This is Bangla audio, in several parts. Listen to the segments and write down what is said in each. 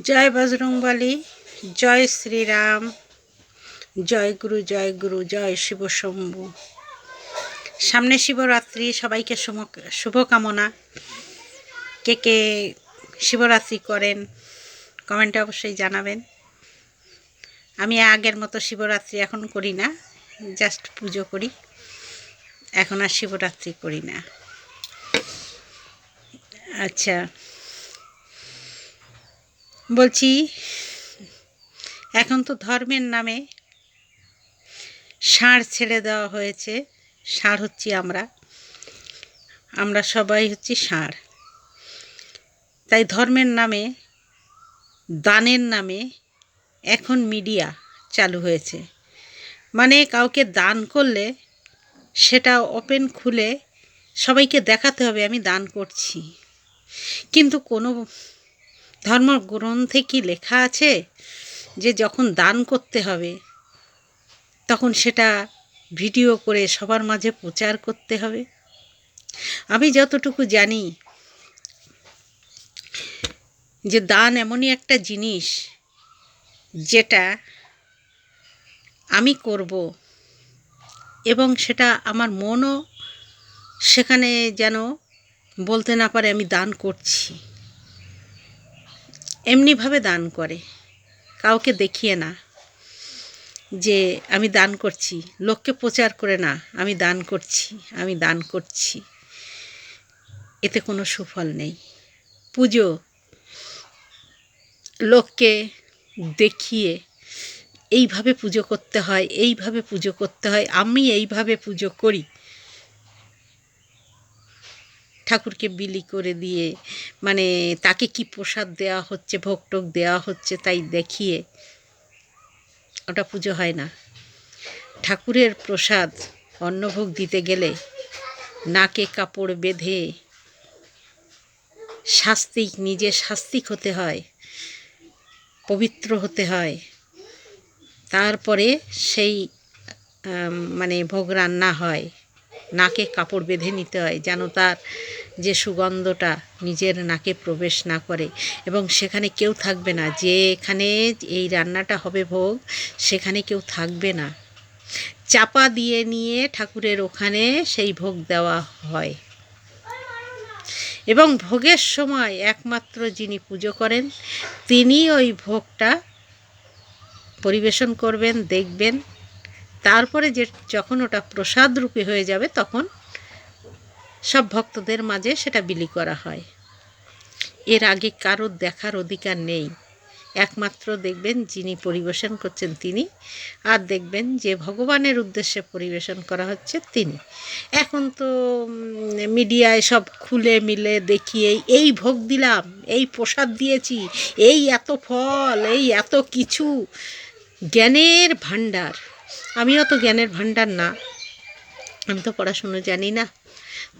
জয় বজরংবলী, জয় শ্রীরাম, জয় গুরু জয় গুরু, জয় শিব শম্ভু। সামনে শিবরাত্রি, সবাইকে শুভ- শুভকামনা কে কে শিবরাত্রি করেন, কমেন্টে অবশ্যই জানাবেন। আমি আগের মতো শিবরাত্রি এখন করি না, জাস্ট পুজো করি। এখন আর শিবরাত্রি করি না। আচ্ছা। বলছি, এখন তো ধর্মের নামে ষাঁড় ছেড়ে দেওয়া হয়েছে ষাঁড় হচ্ছি আমরা। আমরা সবাই হচ্ছি ষাঁড় তাই ধর্মের নামে, দানের নামে এখন মিডিয়া চালু হয়েছে। মানে কাউকে দান করলে সেটা ওপেন খুলে সবাইকে দেখাতে হবে, আমি দান করছি। কিন্তু কোনো ধর্মগ্রন্থে কি লেখা আছে যে যখন দান করতে হবে, তখন সেটা ভিডিও করে সবার মাঝে প্রচার করতে হবে? আমি যতটুকু জানি যে দান এমনই একটা জিনিস যেটা আমি করব এবং সেটা আমার মনও সেখানে যেন বলতে না পারে আমি দান করছি। এমনিভাবে দান করে। কাউকে দেখিয়ে না যে আমি দান করছি। লোককে প্রচার করে না, আমি দান করছি, আমি দান করছি। এতে কোনো সুফল নেই। পুজো লোককে দেখিয়ে এইভাবে পুজো করতে হয়, এইভাবে পুজো করতে হয়, আমি এইভাবে পুজো করি। ঠাকুরকে বিলি করে দিয়ে মানে তাকে কি প্রসাদ দেওয়া হচ্ছে, ভোগ টোক দেওয়া হচ্ছে তাই দেখিয়ে ওটা পুজো হয় না। ঠাকুরের প্রসাদ অন্নভোগ দিতে গেলে নাকে কাপড় বেঁধে শাস্তিক, নিজে শাস্তিক হতে হয়, পবিত্র হতে হয়। তারপরে সেই মানে ভোগ রান্না হয়। নাকে কাপড় বেঁধে নিতে হয় যেন তার যে সুগন্ধটা নিজের নাকে প্রবেশ না করে। এবং সেখানে কেউ থাকবে না। যে এখানে এই রান্নাটা হবে ভোগ, সেখানে কেউ থাকবে না। চাপা দিয়ে নিয়ে ঠাকুরের ওখানে সেই ভোগ দেওয়া হয়। এবং ভোগের সময় একমাত্র যিনি পুজো করেন তিনি ওই ভোগটা পরিবেশন করবেন, দেখবেন তারপরে যে যখন ওটা প্রসাদ রূপে হয়ে যাবে, তখন সব ভক্তদের মাঝে সেটা বিলি করা হয়। এর আগে কারোর দেখার অধিকার নেই। একমাত্র দেখবেন যিনি পরিবেশন করছেন তিনি, আর দেখবেন যে ভগবানের উদ্দেশ্যে পরিবেশন করা হচ্ছে তিনি। এখন তো মিডিয়ায় সব খুলে মিলে দেখিয়ে, এই ভোগ দিলাম, এই প্রসাদ দিয়েছি, এই এত ফল, এই এত কিছু, জ্ঞানের ভাণ্ডার। আমিও তো জ্ঞানের ভাণ্ডার না। আমি তো পড়াশুনো জানি না।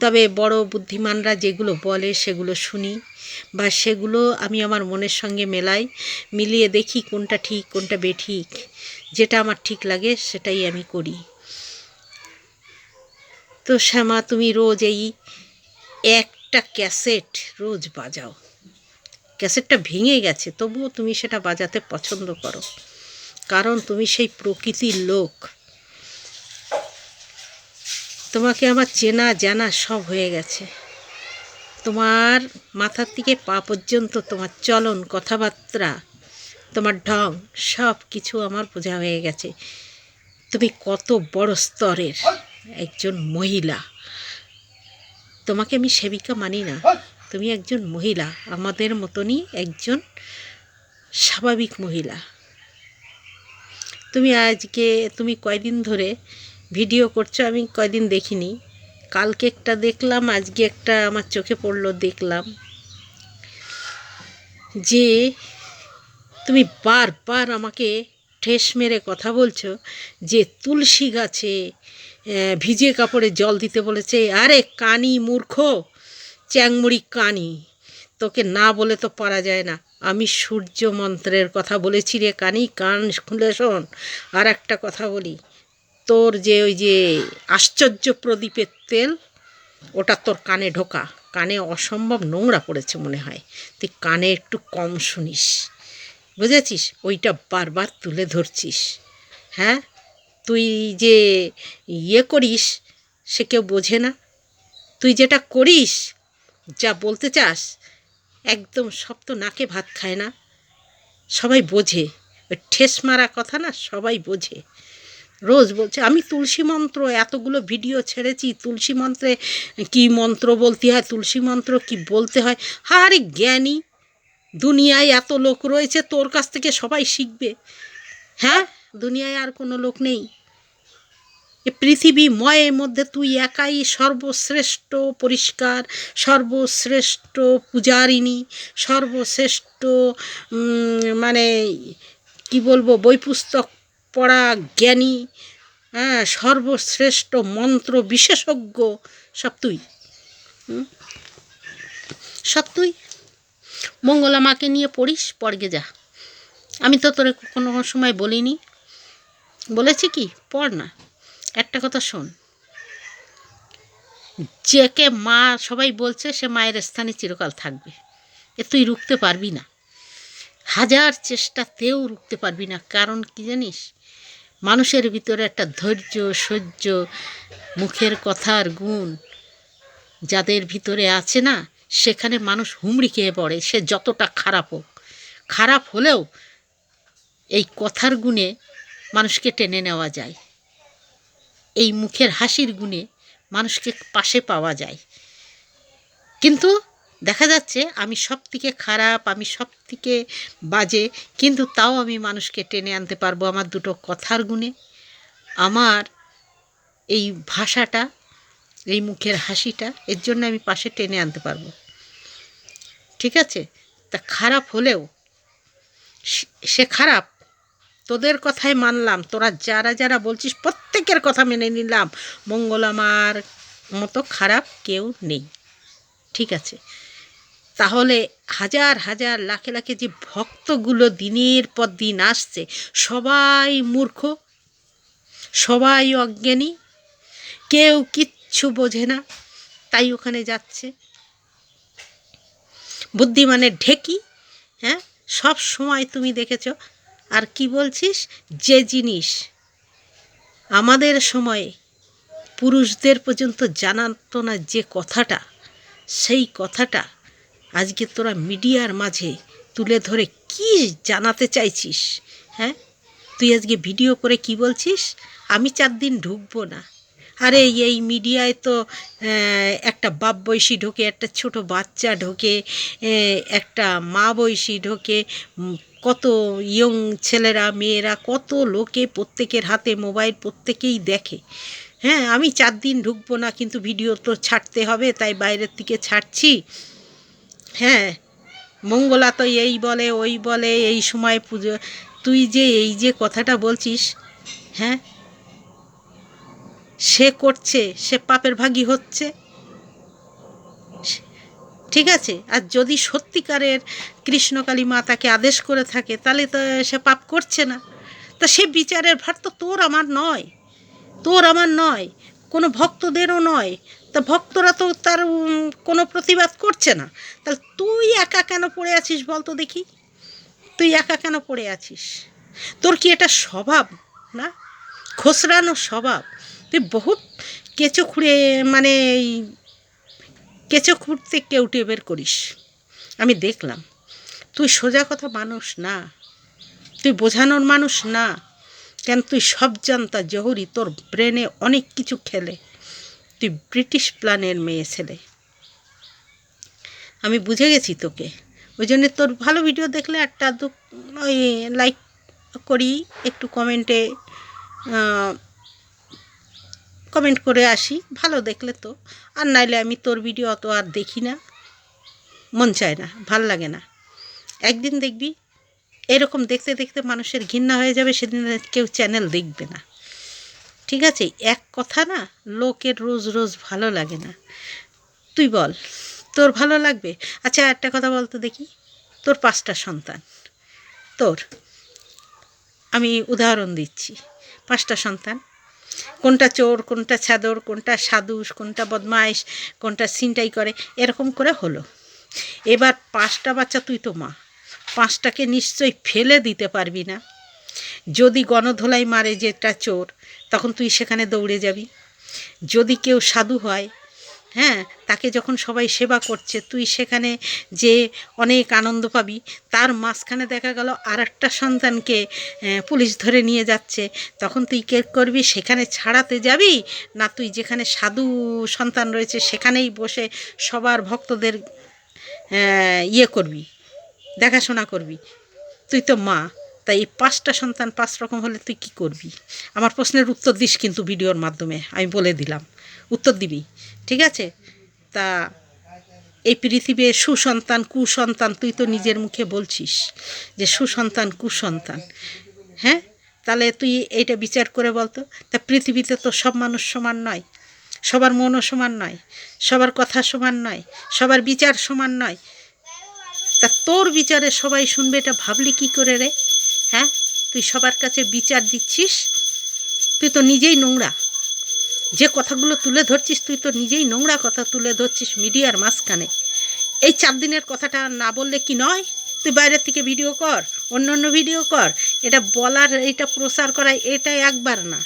তবে বড় বুদ্ধিমানরা যেগুলো বলে সেগুলো শুনি বা সেগুলো আমি আমার মনের সঙ্গে মেলাই, মিলিয়ে দেখি কোনটা ঠিক, কোনটা বেঠিক। যেটা আমার ঠিক লাগে সেটাই আমি করি। তো শ্যামা, তুমি রোজ এই একটা ক্যাসেট রোজ বাজাও। ক্যাসেটটা ভেঙে গেছে, তবুও তুমি সেটা বাজাতে পছন্দ করো। কারণ তুমি সেই প্রকৃতির লোক। তোমাকে আমার চেনা, জানা সব হয়ে গেছে। তোমার মাথার থেকে পা পর্যন্ত তোমার চলন, কথাবার্তা, তোমার ঢং, সব কিছু আমার বোঝা হয়ে গেছে। তুমি কত বড় স্তরের একজন মহিলা। তোমাকে আমি সেবিকা মানি না। তুমি একজন মহিলা। আমাদের মতনই একজন স্বাভাবিক মহিলা। তুমি আজকে, তুমি কয়দিন ধরে ভিডিও করছ? আমি কয়দিন দেখিনি। কালকে একটা দেখলাম, আজকে একটা আমার চোখে পড়ল, দেখলাম। যে তুমি বারবার আমাকে ঠেস মেরে কথা বলছো, যে তুলসী গাছে ভিজে কাপড়ে জল দিতে বলেছে, আরে কানি মূর্খ, চ্যাংমুড়ি কানি, তোকে না বলে তো পারা যায় না। আমি সূর্য মন্ত্রের কথা বলেছি রে কানি, কান খুলে শোন। আর একটা কথা বলি, তোর যে ওই যে আশ্চর্য প্রদীপের তেল, ওটা তোর কানে ঢোকা। কানে অসম্ভব নোংরা পড়েছে মনে হয়। তুই কানে একটু কম শুনিস। বুঝেছিস? ওইটা বারবার তুলে ধরছিস। হ্যাঁ? তুই যে ইয়ে করিস, সে কেউ বোঝে না। তুই যেটা করিস, যা বলতে চাস একদম সব তো নাকে ভাত খায় না। সবাই বোঝে। ওই ঠেস মারা কথা না, সবাই বোঝে। রোজ বলছে, আমি তুলসী মন্ত্র, এতগুলো ভিডিও ছেড়েছি, তুলসী মন্ত্রে কি মন্ত্র বলতে হয়, তুলসী মন্ত্র কি বলতে হয়? আরে জ্ঞানী, দুনিয়ায় এত লোক রয়েছে, তোর কাছ থেকে সবাই শিখবে। হ্যাঁ দুনিয়ায় আর কোনো লোক নেই। পৃথিবী ময়ের মধ্যে তুই একাই সর্বশ্রেষ্ঠ পরিষ্কার, সর্বশ্রেষ্ঠ পূজারিণী, সর্বশ্রেষ্ঠ মানে কি বলব বই পুস্তক পড়া জ্ঞানী হ্যাঁ সর্বশ্রেষ্ঠ মন্ত্র বিশেষজ্ঞ, সব তুই। সব তুই। মঙ্গলা মাকে নিয়ে পড়িস, পড়গে যা। আমি তো তোরে কোনো সময় বলিনি। বলেছি কি? পড় না। একটা কথা শোন। যেকে মা সবাই বলছে সে মায়ের স্থানে চিরকাল থাকবে। এ তুই রুখতে পারবি না। হাজার চেষ্টাতেও রুখতে পারবি না। কারণ কি জানিস? মানুষের ভিতরে একটা ধৈর্য, সহ্য, মুখের কথার গুণ যাদের ভিতরে আছে না, সেখানে মানুষ হুমড়ি খেয়ে পড়ে। সে যতটা খারাপ হোক। খারাপ হলেও এই কথার গুণে মানুষকে টেনে নেওয়া যায়। এই মুখের হাসির গুণে মানুষকে পাশে পাওয়া যায়। কিন্তু দেখা যাচ্ছে আমি সব থেকে খারাপ, আমি সব থেকে বাজে, কিন্তু তাও আমি মানুষকে টেনে আনতে পারব আমার দুটো কথার গুণে। আমার এই ভাষাটা, এই মুখের হাসিটা, এর জন্য আমি পাশে টেনে আনতে পারব। ঠিক আছে? তা খারাপ হলেও সে- খারাপ তোদের কথাই মানলাম, তোরা যারা যারা বলছিস প্রত্যেকের কথা মেনে নিলাম। মঙ্গলামার মতো খারাপ কেউ নেই। ঠিক আছে? তাহলে হাজার হাজার লাখে লাখে যে ভক্তগুলো দিনের পর দিন আসছে, সবাই মূর্খ, সবাই অজ্ঞানী, কেউ কিচ্ছু বোঝে না, তাই ওখানে যাচ্ছে। বুদ্ধিমানের ঢেকি হ্যাঁ? সব সময় তুমি দেখেছ আর কি বলছিস? যে জিনিস আমাদের সময়ে পুরুষদের পর্যন্ত জানাতো না যে কথাটা, সেই কথাটা আজকে তোরা মিডিয়ার মাঝে তুলে ধরে কি জানাতে চাইছিস হ্যাঁ? তুই আজকে ভিডিও করে কি বলছিস? আমি চার দিন ঢুকবো না। আরে এই মিডিয়ায় তো একটা বাপ বয়সী ঢোকে, একটা ছোট বাচ্চা ঢোকে একটা মা বয়সী ঢোকে কত ইয়ং ছেলেরা, মেয়েরা, কত লোকে প্রত্যেকের হাতে মোবাইল প্রত্যেকেই দেখে। হ্যাঁ আমি চার দিন ঢুকবো না, কিন্তু ভিডিও তো ছাড়তে হবে, তাই বাইরের দিকে ছাড়ছি। হ্যাঁ মঙ্গলা তো এই বলে, ওই বলে, এই সময় পুজো, তুই যে এই যে কথাটা বলছিস হ্যাঁ সে করছে, সে পাপের ভাগী হচ্ছে। ঠিক আছে? আর যদি সত্যিকারের কৃষ্ণকালী মা তাকে আদেশ করে থাকে, তাহলে তো সে পাপ করছে না। তা সে বিচারের ভার তো তোর আমার নয়। তোর আমার নয়। কোনো ভক্তদেরও নয়। তা ভক্তরা তো তার কোনো প্রতিবাদ করছে না। তাহলে তুই একা কেন পড়ে আছিস বল তো দেখি। তুই একা কেন পড়ে আছিস? তোর কি এটা স্বভাব না? খসড়ানো স্বভাব। তুই বহুত কেঁচো খুঁড়ে মানে এই কেঁচো খুঁড়তে কেউটে বের করিস। আমি দেখলাম, তুই সোজা কথা মানুষ না, তুই বোঝানোর মানুষ না, কেন তুই সব জানতা জহুরি, তোর ব্রেনে অনেক কিছু খেলে। তুই ব্রিটিশ প্ল্যানের মেয়ে ছেলে। আমি বুঝে গেছি তোকে। ওই জন্য তোর ভালো ভিডিও দেখলে একটা ওই লাইক করি, একটু কমেন্টে কমেন্ট করে আসি। ভালো দেখলে তো। আর নাইলে আমি তোর ভিডিও অত আর দেখি না। মন চায় না, ভালো লাগে না। একদিন দেখবি, এরকম দেখতে দেখতে মানুষের ঘৃণা হয়ে যাবে, সেদিন কেউ চ্যানেল দেখবে না। ঠিক আছে? এক কথা না, লোকের রোজ রোজ ভালো লাগে না। তুই বল, তোর ভালো লাগবে? আচ্ছা একটা কথা বলতো দেখি। তোর পাঁচটা সন্তান। তোর। আমি উদাহরণ দিচ্ছি। পাঁচটা সন্তান। কোনটা চোর, কোনটা ছাদর, কোনটা সাদুস, কোনটা বদমাইশ, কোনটা সিনটাই করে, এরকম করে হলো। এবার পাঁচটা বাচ্চা তুই তো মা, পাঁচটাকে নিশ্চয়ই ফেলে দিতে পারবি না। যদি গণধোলাই মারে যেটা চোর, তখন তুই সেখানে দৌড়ে যাবি। যদি কেউ সাধু হয় হ্যাঁ তাকে যখন সবাই সেবা করছে, তুই সেখানে যে অনেক আনন্দ পাবি, তার মাঝখানে দেখা গেল আর একটা সন্তানকে পুলিশ ধরে নিয়ে যাচ্ছে। তখন তুই কে করবি, সেখানে ছাড়াতে যাবি? না, তুই যেখানে সাধু সন্তান রয়েছে, সেখানেই বসে সবার ভক্তদের ইয়ে করবি, দেখাশোনা করবি। তুই তো মা, তাই এই পাঁচটা সন্তান পাঁচ রকম হলে তুই কি করবি? আমার প্রশ্নের উত্তর দিস কিন্তু ভিডিওর মাধ্যমে, আমি বলে দিলাম। উত্তর দিবি, ঠিক আছে? তা এই পৃথিবীর সুসন্তান, কুসন্তান তুই তো নিজের মুখে বলছিস যে সুসন্তান, কুসন্তান হ্যাঁ? তাহলে তুই এইটা বিচার করে বলতো, তা পৃথিবীতে তো সব মানুষ সমান নয়, সবার মনও সমান নয়, সবার কথা সমান নয়, সবার বিচার সমান নয়। তা তোর বিচারে সবাই শুনবে, এটা ভাবলি কি করে রে হ্যাঁ? তুই সবার কাছে বিচার দিচ্ছিস, তুই তো নিজেই নোংরা। যে কথাগুলো তুলে ধরছিস, তুই তো নিজেই নোংরা কথা তুলে ধরছিস মিডিয়ার মাঝখানে। এই চার দিনের কথাটা না বললে কি নয়? তুই বাইরের থেকে ভিডিও কর, অন্য অন্য ভিডিও কর। এটা বলার, এটা প্রচার করা এটা একবার না।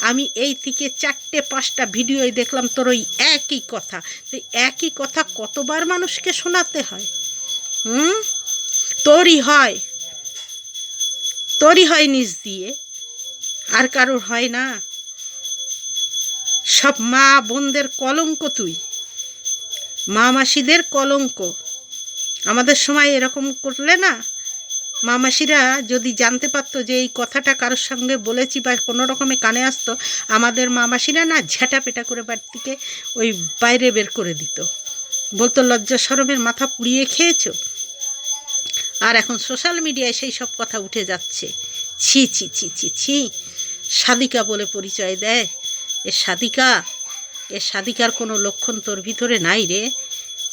আমি এই থেকে চারটে, পাঁচটা ভিডিওই দেখলাম তোর ওই একই কথা। তুই একই কথা কতবার মানুষকে শোনাতে হয়? হুম? তোরই হয়। তোরই হয় নিজ দিয়ে। আর কারোর হয় না। সব মা বোনদের কলঙ্ক তুই। মা মাসিদের কলঙ্ক। আমাদের সময় এরকম করলে না, মা মাসিরা যদি জানতে পারতো যে এই কথাটা কারোর সঙ্গে বলেছি বা কোনো রকমে কানে আসতো, আমাদের মা মাসিরা না ঝেঁটা পেটা করে বাড়ি থেকে ওই বাইরে বের করে দিত। বলতো, লজ্জা সরমের মাথা পুড়িয়ে খেয়েছো? আর এখন সোশ্যাল মিডিয়ায় সেই সব কথা উঠে যাচ্ছে। ছি ছি ছি ছি ছি, সাদিকা বলে পরিচয় দেয়। এ সাদিকা, এ সাদিকার কোনো লক্ষণ তোর ভিতরে নাই রে।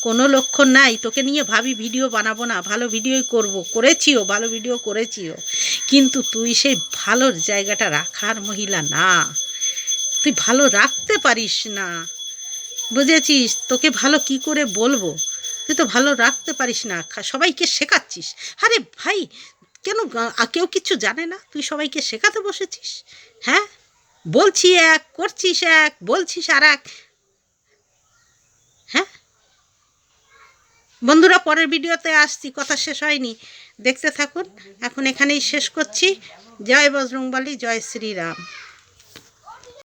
কোনো লক্ষণ নাই। তোকে নিয়ে ভাবি ভিডিও বানাবো না, ভালো ভিডিওই করব। করেছিও, ভালো ভিডিও করেছিও। কিন্তু তুই সেই ভালোর জায়গাটা রাখার মহিলা না। তুই ভালো রাখতে পারিস না। বুঝেছিস? তোকে ভালো কি করে বলব? তুই তো ভালো রাখতে পারিস না। সবাইকে শেখাচ্ছিস। আরে ভাই, কেন কেউ কিছু জানে না? তুই সবাইকে শেখাতে বসেছিস? হ্যাঁ? বলছি এক, করছিস এক, বলছিস আর এক। হ্যাঁ? বন্ধুরা, পরের ভিডিওতে আসছি, কথা শেষ হয়নি। দেখতে থাকুন। এখন এখানেই শেষ করছি। জয় বজরংবলী, জয় শ্রীরাম।